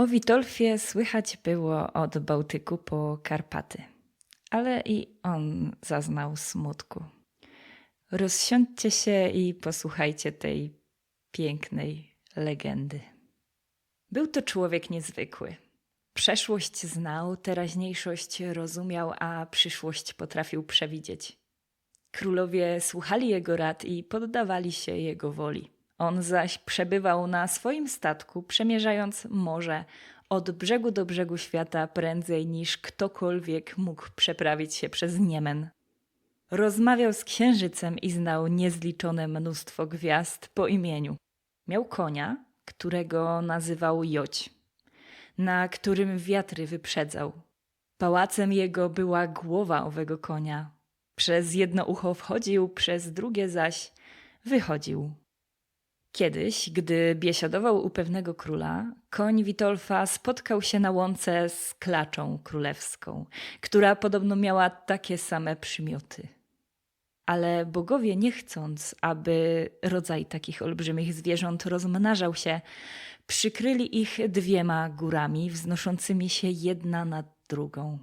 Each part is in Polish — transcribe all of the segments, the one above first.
O Witolfie słychać było od Bałtyku po Karpaty, ale i on zaznał smutku. Rozsiądźcie się i posłuchajcie tej pięknej legendy. Był to człowiek niezwykły. Przeszłość znał, teraźniejszość rozumiał, a przyszłość potrafił przewidzieć. Królowie słuchali jego rad i poddawali się jego woli. On zaś przebywał na swoim statku, przemierzając morze od brzegu do brzegu świata prędzej niż ktokolwiek mógł przeprawić się przez Niemen. Rozmawiał z księżycem i znał niezliczone mnóstwo gwiazd po imieniu. Miał konia, którego nazywał Joć, na którym wiatry wyprzedzał. Pałacem jego była głowa owego konia. Przez jedno ucho wchodził, przez drugie zaś wychodził. Kiedyś, gdy biesiadował u pewnego króla, koń Witolfa spotkał się na łące z klaczą królewską, która podobno miała takie same przymioty. Ale bogowie, nie chcąc, aby rodzaj takich olbrzymich zwierząt rozmnażał się, przykryli ich dwiema górami wznoszącymi się jedna nad drugą.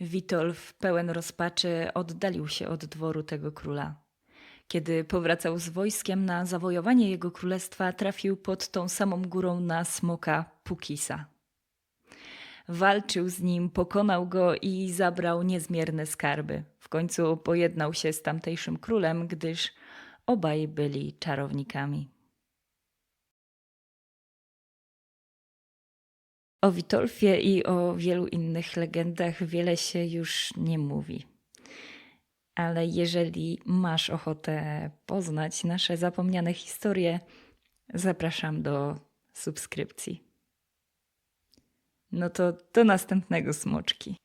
Witolf, pełen rozpaczy, oddalił się od dworu tego króla. Kiedy powracał z wojskiem na zawojowanie jego królestwa, trafił pod tą samą górą na smoka Pukisa. Walczył z nim, pokonał go i zabrał niezmierne skarby. W końcu pojednał się z tamtejszym królem, gdyż obaj byli czarownikami. O Witolfie i o wielu innych legendach wiele się już nie mówi. Ale jeżeli masz ochotę poznać nasze zapomniane historie, zapraszam do subskrypcji. No to do następnego smoczki.